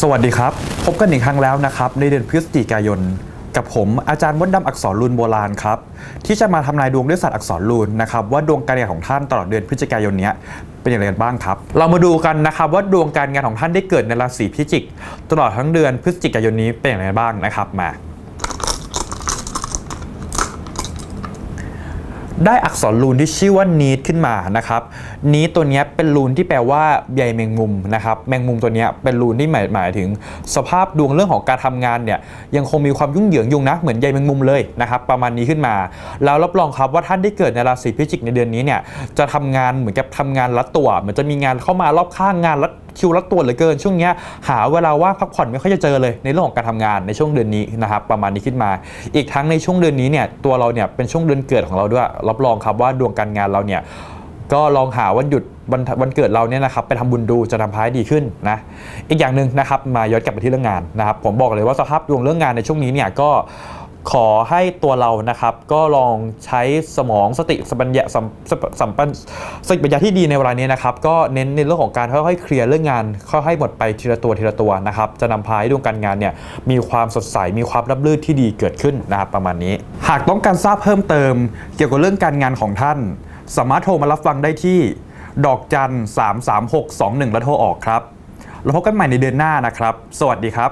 สวัสดีครับ พบกันอีกครั้งแล้วนะครับ ในเดือนพฤศจิกายน กับผมอาจารย์มดดำอักษรลูนโบราณครับ ที่จะมาทำนายดวงด้วยศาสตร์อักษรลูนนะครับ ว่าดวงการงานของท่านตลอดเดือนพฤศจิกายนนี้เป็นอย่างไรกันบ้างครับ เรามาดูกันนะครับว่าดวงการงานของท่านได้เกิดในราศีพิจิก ตลอดทั้งเดือนพฤศจิกายนนี้เป็นอย่างไรบ้างนะครับมา ได้อักษรรูนที่ชื่อว่านีดขึ้นมานะครับนีดตัวนี้เป็นรูนที่แปลว่าใยแมงมุมนะครับแมงมุมตัวนี้เป็นรูนที่หมายหมายถึง สภาพดวงเรื่องของการทำงานเนี่ยยังคงมีความยุ่งเหยิงยุ่งนะเหมือนใยแมงมุมเลยนะครับประมาณนี้ขึ้นมา แล้วรับรองครับว่าท่านที่เกิดในราศีพิจิกในเดือนนี้เนี่ยจะทำงานเหมือนกับทำงานรัดตัวเหมือนจะมีงานเข้ามารอบข้างงานรัด คิวรัดตัวเหลือเกินช่วงนี้หาเวลาว่างพักผ่อนไม่ค่อยจะเจอเลยในเรื่องของการทำงานในช่วงเดือนนี้นะครับประมาณนี้ขึ้นมา อีกทั้งในช่วงเดือนนี้เนี่ยตัวเราเนี่ยเป็นช่วงเดือนเกิดของเราด้วยรับรองครับว่าดวงการงานเราเนี่ยก็ลองหาวันหยุดวันวันเกิดเราเนี่ยนะครับไปทำบุญดูจะทำพายดีขึ้นนะอีกอย่างหนึ่งนะครับมาย้อนกลับไปที่เรื่องงานนะครับผมบอกเลยว่าสภาพดวงเรื่องงานในช่วงนี้เนี่ยก็ ขอให้ตัวเรานะครับก็ลองใช้สมองสติสัมปัญญะสัมสัมสัมปัญสติปัญญาที่ดีในเวลานี้นะครับก็เน้นในเรื่องของการค่อยๆเคลียร์เรื่องงานค่อยๆหมดไปทีละตัวทีละตัวนะครับจะนำพาให้ดวงการงานเนี่ยมีความสดใสมีความรับรื่นที่ดีเกิดขึ้นนะครับประมาณนี้ หากต้องการทราบเพิ่มเติม เกี่ยวกับเรื่องการงานของท่าน สามารถโทรมารับฟังได้ที่ ดอกจัน33621 แล้วโทรออกครับแล้วพบกันใหม่ในเดือนหน้านะครับ สวัสดีครับ